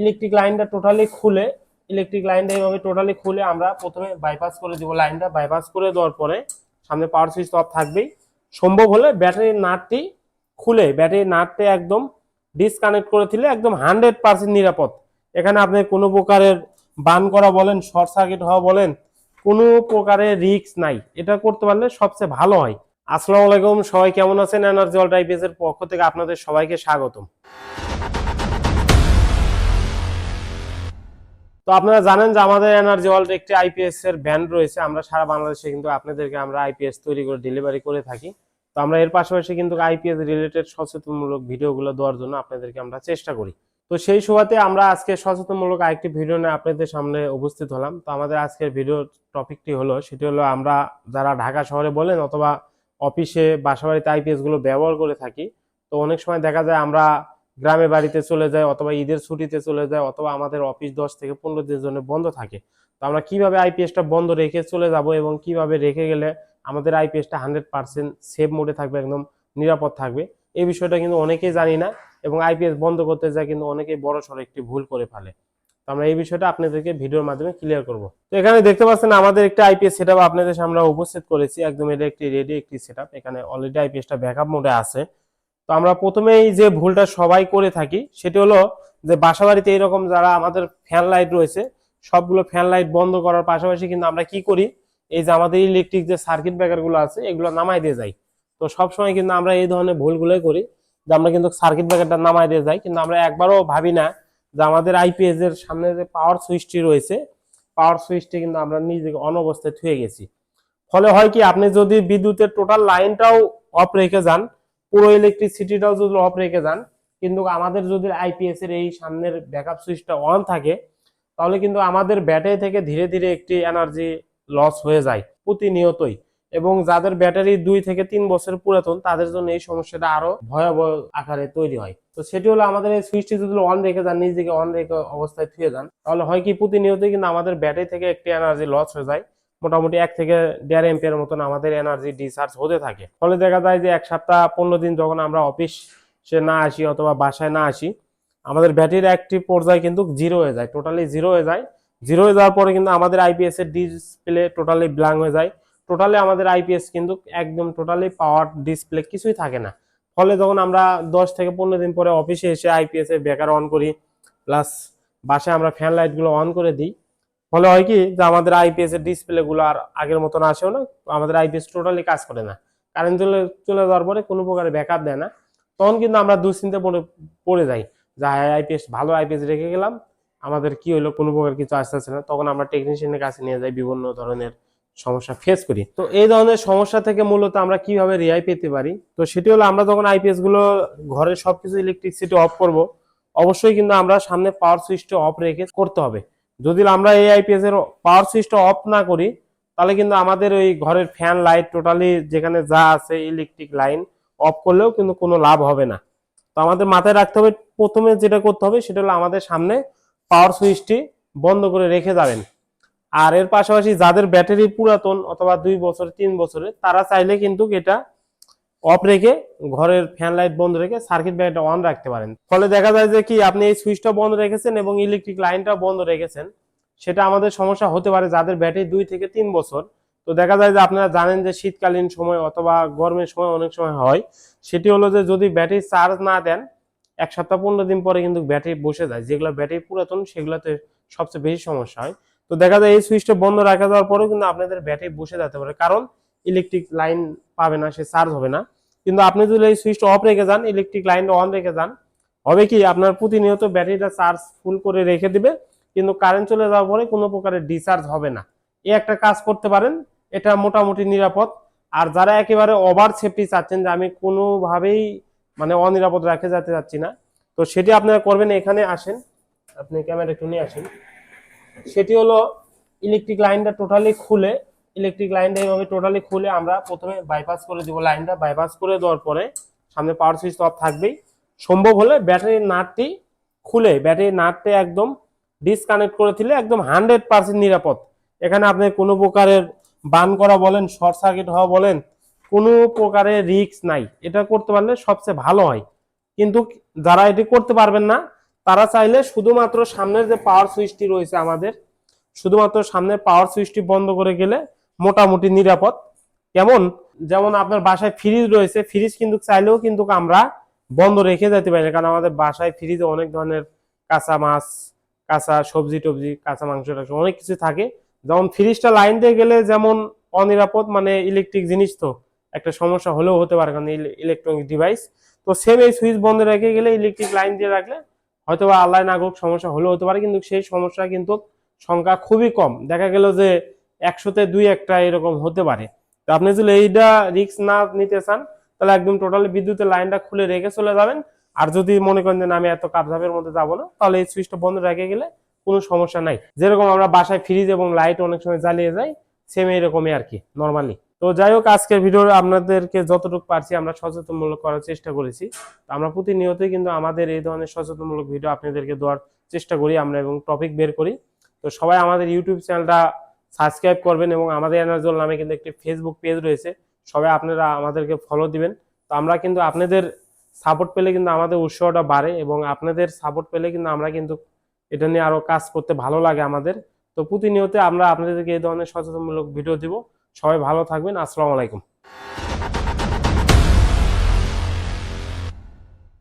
Electric লাইনটা totally খুলে electric লাইনটা এইভাবে টোটালি খুলে আমরা প্রথমে বাইপাস করে দেবো লাইনটা বাইপাস করে দেওয়ার পরে সামনে পাওয়ার সুইচ অফ থাকবেই। সম্ভব হলে ব্যাটারির নাটটি খুলে ব্যাটারির নাটটি একদম ডিসকানেক্ট করে দিলে একদম হান্ড্রেড পার্সেন্ট নিরাপদ। এখানে আপনি কোনো প্রকারের বান করা বলেন শর্ট সার্কিট হওয়া বলেন, কোনো প্রকারের রিস্ক নাই। এটা করতে পারলে সবচেয়ে ভালো হয়। আসসালামু আলাইকুম, সবাই কেমন আছেন? এনার্জি অল টাইপিএস পক্ষ থেকে আপনাদের সবাইকে স্বাগতম। তো আপনারা জানেন যে আমাদের এনার্জি ওয়ার্ল্ড একটি আইপিএস এর ব্যান্ড রয়েছে। আমরা সারা বাংলাদেশে কিন্তু আপনাদেরকে আমরা আইপিএস তৈরি করে ডেলিভারি করে থাকি। তো আমরা এর পাশাপাশি কিন্তু আইপিএস রিলেটেড সচেতনমূলক ভিডিওগুলো দেওয়ার জন্য আপনাদেরকে আমরা চেষ্টা করি। তো সেই সুবাদে আমরা আজকে সচেতনমূলক আরেকটি ভিডিও নিয়ে আপনাদের সামনে উপস্থিত হলাম। তো আমাদের আজকের ভিডিও টপিকটি হলো, সেটি হলো আমরা যারা ঢাকা শহরে বলেন অথবা অফিসে বাসাবাড়িতে আইপিএসগুলো ব্যবহার করে থাকি, তো অনেক সময় দেখা যায় আমরা গ্রামে বাড়িতে চলে যায় অথবা ঈদের ছুটিতে চলে যায় অথবা আমাদের অফিস দশ থেকে পনেরো দিনের জন্য বন্ধ থাকে। তো আমরা কীভাবে আইপিএসটা বন্ধ রেখে চলে যাব এবং কীভাবে রেখে গেলে আমাদের আইপিএসটা হান্ড্রেড পার্সেন্ট সেভ মোডে থাকবে, একদম নিরাপদ থাকবে, এই বিষয়টা কিন্তু অনেকেই জানি না এবং আইপিএস বন্ধ করতে যায় কিন্তু অনেকেই বড় সড়ো একটি ভুল করে ফেলে। তো আমরা এই বিষয়টা আপনাদেরকে ভিডিওর মাধ্যমে ক্লিয়ার করব। তো এখানে দেখতে পাচ্ছেন আমাদের একটা আইপিএস সেটআপ আপনাদের সামনে উপস্থিত করেছি। একদম এটা একটি রেডি একটি সেটআপ এখানে অলরেডি আইপিএসটা ব্যাকআপ মোডে আছে। তো আমরা প্রথমেই যে ভুলটা সবাই করে থাকি, সেটি হলো যে বাসা বাড়িতে এইরকম যারা আমাদের ফ্যান লাইট রয়েছে, সবগুলো ফ্যান লাইট বন্ধ করার পাশাপাশি কিন্তু আমরা কি করি, এই যে আমাদের ইলেকট্রিক যে সার্কিট ব্রেকারগুলো আছে, এগুলো নামাই দিয়ে যাই। তো সবসময় কিন্তু আমরা এই ধরনের ভুলগুলোই করি, যে আমরা কিন্তু সার্কিট ব্রেকারটা নামাই দিয়ে যাই, কিন্তু আমরা একবারও ভাবি না যে আমাদের আইপিএস এর সামনে যে পাওয়ার সুইচটি রয়েছে পাওয়ার সুইচটি কিন্তু আমরা নিজেকে অনবস্থায় থুয়ে গেছি। ফলে হয় কি, আপনি যদি বিদ্যুতের টোটাল লাইনটাও অফ রেখে যান পুরো ইলেকট্রিসিটিটাও যদি অফ রেখে যান, কিন্তু আমাদের যদি আইপিএস এর এই সামনের ব্যাকআপ সুইচটা অন থাকে, তাহলে কিন্তু আমাদের ব্যাটারি থেকে ধীরে ধীরে একটি এনার্জি লস হয়ে যায় প্রতিনিয়তই। এবং যাদের ব্যাটারি দুই থেকে তিন বছর পুরাতন, তাদের জন্য এই সমস্যাটা আরও ভয়াবহ আকারে তৈরি হয়। তো সেটি হলো আমাদের এই সুইচটি যদি অন রেখে যান, নিজেকে অন রেখে অবস্থায় থুয়ে যান, তাহলে হয় কি প্রতিনিয়তই কিন্তু আমাদের ব্যাটারি থেকে একটি এনার্জি লস হয়ে যায়। মোটামুটি এক থেকে দেড় এম্পিয়ার মতন আমাদের এনার্জি ডিসচার্জ হতে থাকে। ফলে দেখা যায় যে এক সপ্তাহ পনেরো দিন যখন আমরা অফিস সে না আসি অথবা বাসায় না আসি, আমাদের ব্যাটারির অ্যাক্টিভ পর্যায়ে কিন্তু জিরো হয়ে যায় টোটালি জিরো হয়ে যায়। জিরো হয়ে যাওয়ার পরে কিন্তু আমাদের আইপিএস এর ডিসপ্লে টোটালি ব্ল্যাঙ্ক হয়ে যায়। টোটালি আমাদের আইপিএস কিন্তু একদম টোটালি পাওয়ার ডিসপ্লে কিছুই থাকে না। ফলে যখন আমরা দশ থেকে পনেরো দিন পরে অফিসে এসে আইপিএস এর বেকার অন করি প্লাস বাসায় আমরা ফ্যান লাইটগুলো অন করে দিই ফলে হয় কি যে আমাদের আইপিএস এর ডিসপ্লে গুলো আর আগের মতন আসেও না, আমাদের আইপিএস টোটালি কাজ করে না। কারেন্ট চলে চলে যাওয়ার পরে কোনো প্রকারের ব্যাকআপ দেয় না। তখন কিন্তু আমরা দুশ্চিন্তা পড়ে পড়ে যাই যে আইপিএস ভালো আইপিএস রেখে গেলাম, আমাদের কি হলো, কোনো প্রকার কিছু আসতেছে না। তখন আমরা টেকনিশিয়ানের কাছে নিয়ে যাই, বিভিন্ন ধরনের সমস্যা ফেস করি। তো এই ধরনের সমস্যা থেকে মূলত আমরা কীভাবে রেহাই পেতে পারি? তো সেটি হলো, আমরা যখন আইপিএসগুলো ঘরের সবকিছু ইলেকট্রিসিটি অফ করব, অবশ্যই কিন্তু আমরা সামনে পাওয়ার সুইচটা অফ রেখে করতে হবে। যদি আমরা এই আইপিএস এর পাওয়ার সুইচটা অফ না করি, তাহলে কিন্তু আমাদের ওই ঘরের ফ্যান লাইট টোটালি যেখানে যা আছে ইলেকট্রিক লাইন অফ করলেও কিন্তু কোনো লাভ হবে না। তো আমাদের মাথায় রাখতে হবে, প্রথমে যেটা করতে হবে, সেটা হলো আমাদের সামনে পাওয়ার সুইচটি বন্ধ করে রেখে যাবেন। আর এর পাশাপাশি যাদের ব্যাটারি পুরাতন অথবা দুই বছর, তিন বছরের, তারা চাইলে কিন্তু এটা অফ রেখে ঘরের ফ্যান লাইট বন্ধ রেখে সার্কিট ব্রেকারটা অন রাখতে পারেন। ফলে দেখা যায় যে কি, আপনি এই সুইচটা বন্ধ রেখেছেন এবং ইলেকট্রিক লাইনটা বন্ধ রেখেছেন। সেটা আমাদের সমস্যা হতে পারে যাদের ব্যাটারি দুই থেকে তিন বছর। তো দেখা যায় যে আপনারা জানেন যে শীতকালীন সময় অথবা গরমের সময় অনেক সময় হয়। সেটি হলো যে যদি ব্যাটারি চার্জ না দেন, এক সপ্তাহ পনেরো দিন পরে কিন্তু ব্যাটারি বসে যায়। যেগুলো ব্যাটারি পুরাতন, সেগুলোতে সবচেয়ে বেশি সমস্যা হয়। তো দেখা যায় এই সুইচটা বন্ধ রাখা যাওয়ার পরেও কিন্তু আপনাদের ব্যাটারি বসে যেতে পারে। কারণ ইলেকট্রিক লাইন পাবে না, সে চার্জ হবে না। কিন্তু আপনি যদি এই সুইচটা অফ রেখে যান ইলেকট্রিক লাইনটা অন রেখে যান, হবে কি, আপনার প্রতিনিয়ত ব্যাটারিটা চার্জ ফুল করে রেখে দিবে, কিন্তু কারেন্ট চলে যাওয়ার পরে কোনো প্রকারের ডিসচার্জ হবে না। এই একটা কাজ করতে পারেন, এটা মোটামুটি নিরাপদ। আর যারা একেবারে ওভার সেফটি চাচ্ছেন যে আমি কোনোভাবেই মানে অনিরাপদ রাখে যেতে চাচ্ছি না, তো সেটি আপনারা করবেন, এখানে আসেন। আপনি ক্যামেরা একটু নিয়ে আসেন। সেটি হলো ইলেকট্রিক লাইনটা টোটালি খুলে ইলেকট্রিক লাইনটা এইভাবে টোটালি খুলে আমরা প্রথমে বাইপাস করে দিব। লাইনটা বাইপাস করে দেওয়ার পরে সামনে পাওয়ার সুইচ অফ থাকবেই। সম্ভব হলে ব্যাটারির নাটটি খুলে ব্যাটারির নাটটি একদম ডিসকানেক্ট করে দিলে একদম হান্ড্রেড পার্সেন্ট নিরাপদ। এখানে আপনি কোনো প্রকারের বান করা বলেন শর্ট সার্কিট হওয়া বলেন, কোনো প্রকারের রিস্ক নাই। এটা করতে পারলে সবচেয়ে ভালো হয়। কিন্তু যারা এটি করতে পারবেন না, তারা চাইলে শুধুমাত্র সামনের যে পাওয়ার সুইচটি রয়েছে আমাদের, শুধুমাত্র সামনের পাওয়ার সুইচটি বন্ধ করে গেলে মোটামুটি নিরাপদ। কেমন? যেমন আপনার বাসায় ফ্রিজ রয়েছে ফ্রিজ কিন্তু চাইলেও কিন্তু আমরা বন্ধ রেখে যেতে পারি কারণ আমাদের বাসায় ফ্রিজে অনেক ধরনের কাঁচা মাছ, কাঁচা সবজি টবজি, কাঁচা মাংস টাংস অনেক কিছু থাকে। যেমন ফ্রিজটা লাইন দিয়ে গেলে যেমন অনিরাপদ মানে ইলেকট্রিক জিনিস তো, একটা সমস্যা হলেও হতে পারে, কারণ ইলেকট্রনিক ডিভাইস তো সেম এই সুইচ বন্ধ রেখে গেলে ইলেকট্রিক লাইন দিয়ে রাখলে হয়তো বা আল্লাহ না হোক সমস্যা হলেও হতে পারে, কিন্তু সেই সমস্যা কিন্তু সংখ্যা খুবই কম। দেখা গেল যে একশোতে দুই একটা এরকম হতে পারে। তো আপনি যদি এইটা রিস্ক না নিতে চান, তাহলে একদম টোটালি বিদ্যুতের লাইনটা খুলে রেখে চলে যাবেন। আর যদি মনে করেন যে আমি এত কাপঝাপের মধ্যে যাব না, তাহলে এই সুইচটা বন্ধ রেখে গেলে কোনো সমস্যা নাই। যেরকম আমরা বাসায় ফ্রিজ এবং লাইট অনেক সময় জ্বালিয়ে যাই সেম এরকমই আর কি নর্মালি তো যাই হোক, আজকের ভিডিও আপনাদেরকে যতটুকু পারছি আমরা সচেতনমূলক করার চেষ্টা করেছি। তো আমরা প্রতিনিয়তই কিন্তু আমাদের এই ধরনের সচেতনমূলক ভিডিও আপনাদেরকে দেওয়ার চেষ্টা করি আমরা এবং টপিক বের করি। তো সবাই আমাদের ইউটিউব চ্যানেলটা সাবস্ক্রাইব করবেন এবং আমাদের এনার্জল নামে কিন্তু একটি ফেসবুক পেজ রয়েছে। সবাই আপনারা আমাদেরকে ফলো দিবেন। তো আমরা কিন্তু আপনাদের সাপোর্ট পেলে কিন্তু আমাদের উৎসাহটা বাড়ে এবং আপনাদের সাপোর্ট পেলে কিন্তু আমরা কিন্তু এটা নিয়ে আরও কাজ করতে ভালো লাগে আমাদের। তো প্রতিনিয়ত আমরা আপনাদেরকে এই ধরনের সচেতনমূলক ভিডিও দিব। সবাই ভালো থাকবেন। আসসালামু আলাইকুম।